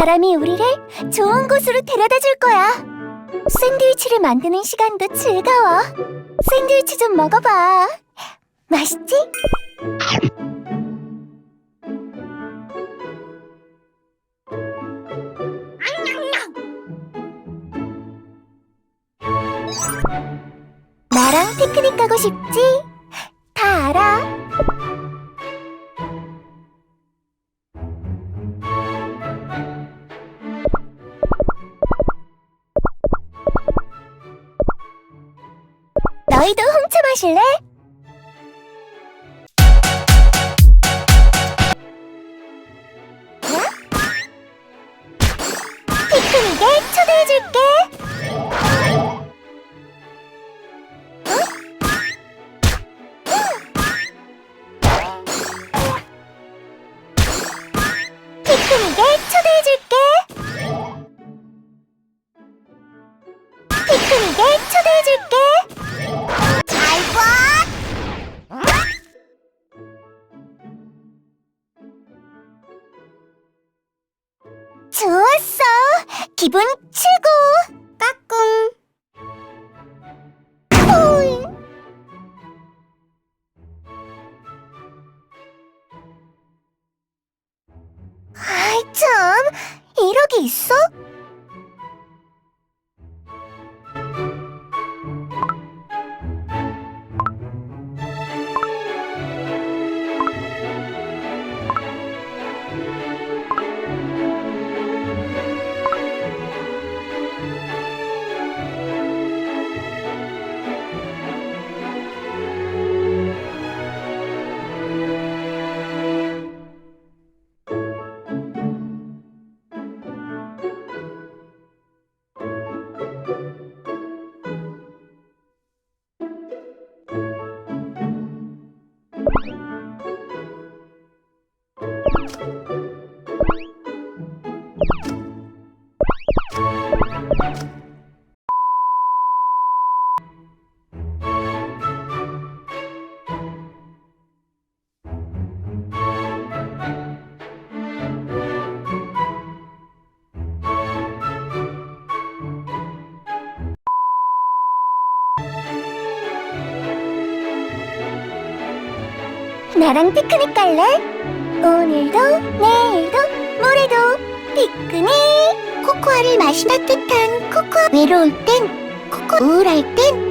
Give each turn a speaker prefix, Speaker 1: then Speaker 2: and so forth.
Speaker 1: 바람이 우리를 좋은 곳으로 데려다 줄 거야. 샌드위치를 만드는 시간도 즐거워. 샌드위치 좀 먹어봐. 맛있지? 나랑 피크닉 가고 싶지? 다 알아. 너희도 홍차 마실래? 피크닉에 초대해줄게. 기분 최고. 까꿍. 아이 참. 이러기 있어? you 나랑 피크닉 갈래? 오늘도 내일도 모레도 피크닉 코코아를 마시 따뜻한 코코아 외로울 땐 코코 우울할 땐